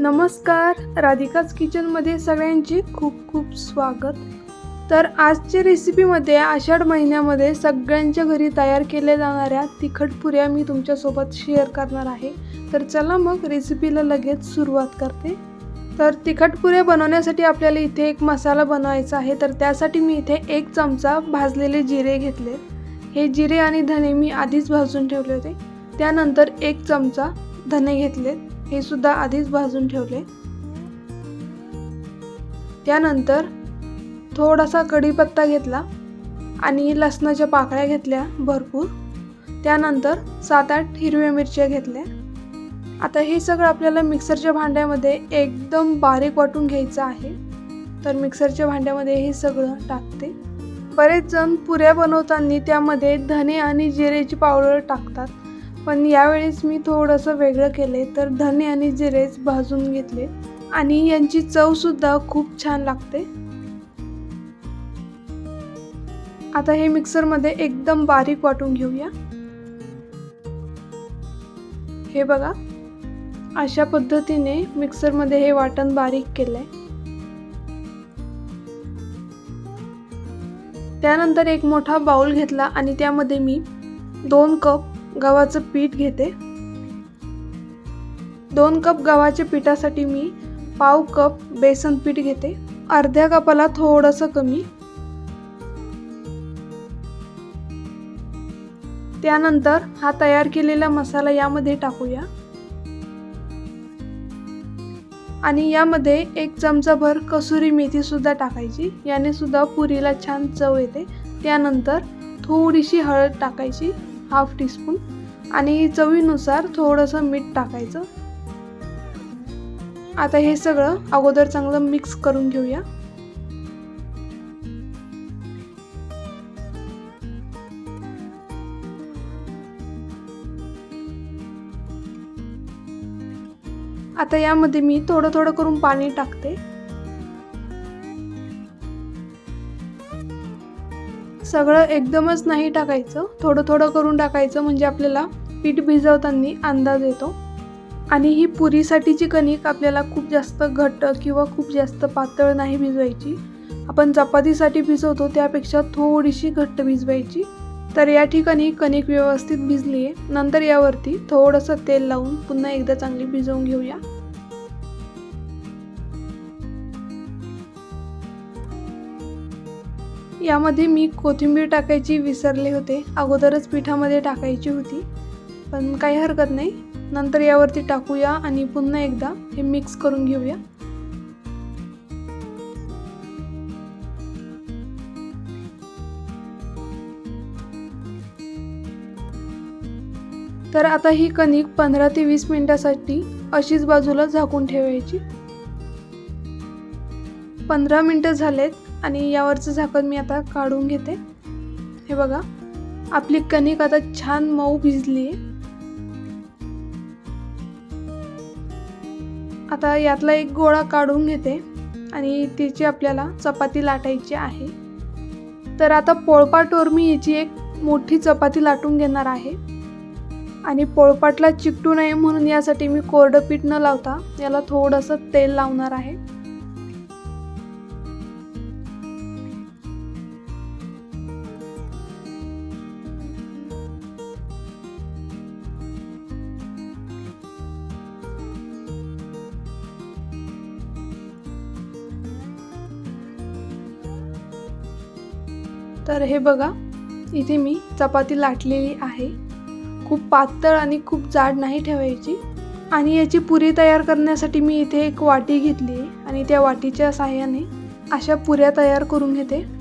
नमस्कार. राधिकाच किचनमध्ये सगळ्यांचे खूप खूप स्वागत. तर आजच्या रेसिपीमध्ये आषाढ महिन्यामध्ये सगळ्यांच्या घरी तयार केल्या जाणाऱ्या तिखट पुऱ्या मी तुमच्यासोबत शेअर करणार आहे. तर चला मग रेसिपीला लगेच सुरुवात करते. तर तिखट पुऱ्या बनवण्यासाठी आपल्याला इथे एक मसाला बनवायचा आहे. तर त्यासाठी मी इथे एक चमचा भाजलेले जिरे घेतले. हे जिरे आणि धने मी आधीच भाजून ठेवले होते. त्यानंतर एक चमचा धने घेतलेत. हे सुद्धा आधीच भाजून ठेवले. त्यानंतर थोडासा कढीपत्ता घेतला आणि लसणाच्या पाकळ्या घेतल्या भरपूर. त्यानंतर सात आठ हिरव्या मिरच्या घेतल्या. आता हे सगळं आपल्याला मिक्सरच्या भांड्यामध्ये एकदम बारीक वाटून घ्यायचं आहे. तर मिक्सरच्या भांड्यामध्ये हे सगळं टाकते. बरेच जण पुऱ्या बनवताना त्यामध्ये धने आणि जिरेची पावडर टाकतात. पण यावेळेस मी थोडंसं वेगळं केले तर धने आणि जिरेच भाजून घेतले. आणि यांची चवसुद्धा खूप छान लागते. आता हे मिक्सरमध्ये एकदम बारीक वाटून घेऊया. हे बघा अशा पद्धतीने मिक्सरमध्ये हे वाटण बारीक केलं आहे त्यानंतर एक मोठा बाउल घेतला आणि त्यामध्ये मी दोन कप गव्हाचं पीठ घेते. दोन कप गव्हाच्या पिठासाठी मी पाव कप बेसन पीठ घेते. अर्ध्या कपाला थोडंसं कमी. त्यानंतर हा तयार केलेला मसाला यामध्ये टाकूया. आणि यामध्ये एक चमचाभर कसुरी मेथी सुद्धा टाकायची. याने सुद्धा पुरीला छान चव येते. त्यानंतर थोडीशी हळद टाकायची. हाफ टीस्पून आणि चवीनुसार थोडंसं मीठ टाकायचं. आता हे सगळं अगोदर चांगलं मिक्स करून घेऊया. आता यामध्ये मी थोडं थोडं करून पाणी टाकते. सगळं एकदमच नाही टाकायचं. थोडं थोडं करून टाकायचं म्हणजे आपल्याला पीठ भिजवताना अंदाज येतो. आणि ही पुरीसाठीची कणिक आपल्याला खूप जास्त घट्ट किंवा खूप जास्त पातळ नाही भिजवायची. आपण चपातीसाठी भिजवतो त्यापेक्षा थोडीशी घट्ट भिजवायची. तर या ठिकाणी कणिक व्यवस्थित भिजली आहे नंतर यावरती थोडंसं तेल लावून पुन्हा एकदा चांगली भिजवून घेऊया. यामध्ये मी कोथिंबीर टाकायची विसरले होते. अगोदरच पिठामध्ये टाकायची होती. पण काही हरकत नाही. नंतर यावरती टाकूया आणि पुन्हा एकदा हे मिक्स करून घेऊया. तर आता ही कणिक पंधरा ते वीस मिनिटासाठी अशीच बाजूला झाकून ठेवायची. पंधरा मिनटं झालेत. आणि यावरचं झाकण मी आता काढून घेते. हे बघा आपली कणिक आता छान मऊ भिजली आहे. आता यातला एक गोळा काढून घेते आणि तिची आपल्याला चपाती लाटायची आहे. तर आता पोळपाटवर मी याची एक मोठी चपाती लाटून घेणार आहे. आणि पोळपाटला चिकटू नये म्हणून यासाठी मी कोरडं पीठ न लावता याला थोडंसं तेल लावणार आहे. तर हे बघा इथे मी चपाती लाटलेली आहे. खूप पातळ आणि खूप जाड नाही ठेवायची. आणि याची पुरी तयार करण्यासाठी मी इथे एक वाटी घेतली आहे आणि त्या वाटीच्या साह्याने अशा पुऱ्या तयार करून घेते.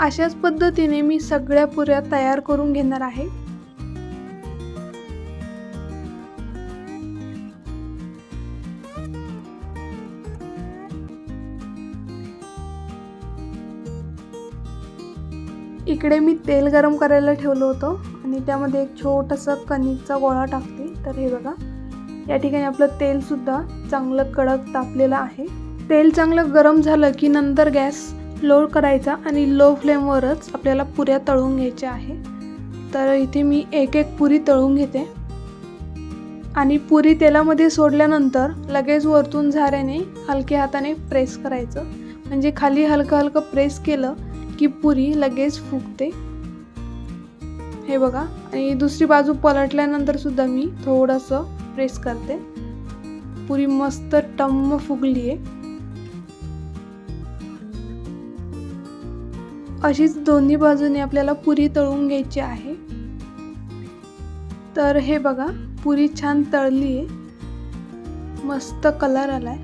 अशाच पद्धतीने मी सगळ्या पुऱ्या तयार करून घेणार आहे. इकडे मी तेल गरम करायला ठेवलं होतं आणि त्यामध्ये एक छोटंसं कणिकचा गोळा टाकते. तर हे बघा या ठिकाणी आपलं तेलसुद्धा चांगलं कडक तापलेलं आहे. तेल चांगलं गरम झालं की नंतर गॅस लोड करायचा आणि लो फ्लेमवरच आपल्याला पुऱ्या तळून घ्यायच्या आहे. तर इथे मी एक एक पुरी तळून घेते. आणि पुरी तेलामध्ये सोडल्यानंतर लगेच वरतून झाऱ्याने हलक्या हाताने प्रेस करायचं. म्हणजे खाली हलकं हलकं प्रेस केलं की पुरी लगेच फुगते. हे बघा. आणि दुसरी बाजू पलटल्यानंतर सुद्धा मी थोडंसं प्रेस करते. पुरी मस्त टम्म फुगली आहे अशीच दोन्ही बाजूने आपल्याला पुरी तळून घ्यायची आहे. तर हे बघा पुरी छान तळली आहे मस्त कलर आलाय.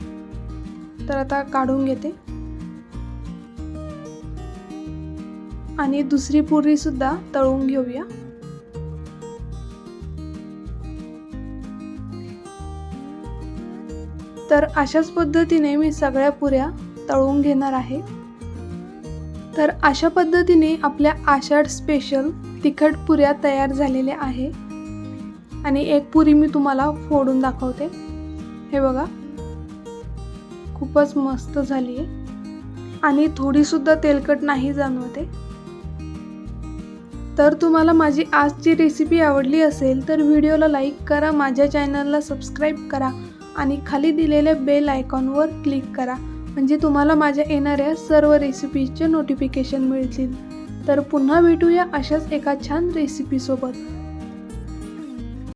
तर आता काढून घेते. आणि दुसरी पुरी सुद्धा तळून घेऊया. तर अशाच पद्धतीने मी सगळ्या पुऱ्या तळून घेणार आहे. तर अशा पद्धतीने आपल्या आषाढ स्पेशल तिखट पुऱ्या तयार झालेल्या आहे आणि एक पुरी मी तुम्हाला फोडून दाखवते. हे बघा. खूपच मस्त झाली आहे. आणि थोडीसुद्धा तेलकट नाही जाणवते. तर तुम्हाला माझी आजची रेसिपी आवडली असेल तर व्हिडिओला लाईक करा माझ्या चॅनलला सबस्क्राईब करा आणि खाली दिलेल्या बेल आयकॉनवर क्लिक करा. म्हणजे तुम्हाला माझ्या येणाऱ्या सर्व रेसिपीचे नोटिफिकेशन मिळतील. तर पुन्हा भेटूया अशाच एका छान रेसिपीसोबत